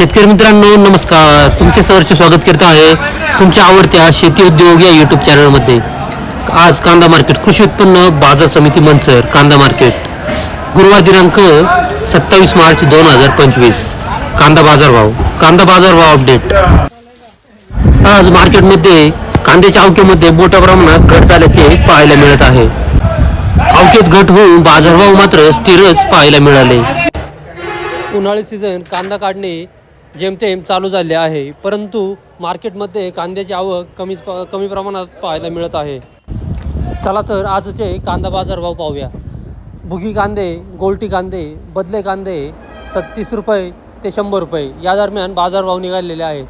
शेतकरी मित्रांनो नमस्कार. तुमचे सहर्ष स्वागत करत आहे तुमच्या आवडत्या शेती उद्योग या यूट्यूब चॅनलमध्ये आज कांदा मार्केट कृषी उत्पन्न बाजार समिती मनसर कांदा मार्केट गुरुवार दिनांक सत्तावीस मार्च दोन हजार पंचवीस. कांदा बाजारभाव कांदा बाजारभाव अपडेट आज मार्केटमध्ये कांद्याच्या अवकेमध्ये मोठ्या प्रमाणात घट झाल्याचे पाहायला मिळत आहे. अवकेत घट होऊन बाजारभाव मात्र स्थिरच पाहायला मिळाले. उन्हाळी सीझन कांदा काढणे जेमतेम चालू झाले आहे. परंतु मार्केटमध्ये कांद्याची आवक कमी कमी प्रमाणात पाहायला मिळत आहे. चला तर आजचे कांदा बाजारभाव पाहूया. भुगी कांदे गोलटी कांदे बदले कांदे सत्तीस रुपये ते शंभर रुपये या दरम्यान बाजारभाव निघालेले आहेत.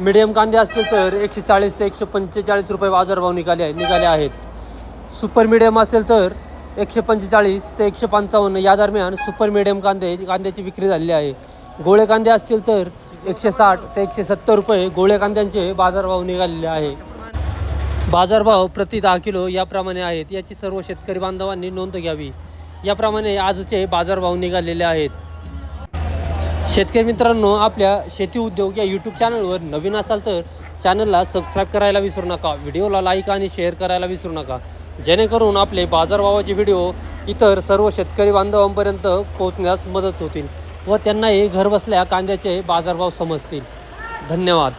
मिडियम कांदे असतील तर एकशे चाळीस ते एकशे पंचेचाळीस रुपये बाजारभाव निघाले निघाले आहेत. सुपर मिडियम असेल तर एकशे पंचेचाळीस ते एकशे पंचावन्न या दरम्यान सुपर मिडियम कांदे कांद्याची विक्री झालेली आहे. गोळे कांदे असतील तर एकशे साठ ते एकशे सत्तर रुपये गोळे कांद्यांचे बाजारभाव निघालेले आहे. बाजारभाव प्रति दहा किलो याप्रमाणे आहेत. याची सर्व शेतकरी बांधवांनी नोंद घ्यावी. याप्रमाणे आजचे बाजारभाव निघालेले आहेत. शेतकरी मित्रांनो आपल्या शेती उद्योग या यूट्यूब चॅनलवर नवीन असाल तर चॅनलला सबस्क्राईब करायला विसरू नका. व्हिडिओला लाईक आणि शेअर करायला विसरू नका. जेणेकरून आपले बाजारभावाचे व्हिडिओ इतर सर्व शेतकरी बांधवांपर्यंत पोहोचण्यास मदत होतील. व त्यांनाही घरबसल्या कांद्याचे बाजारभाव समजतील. धन्यवाद.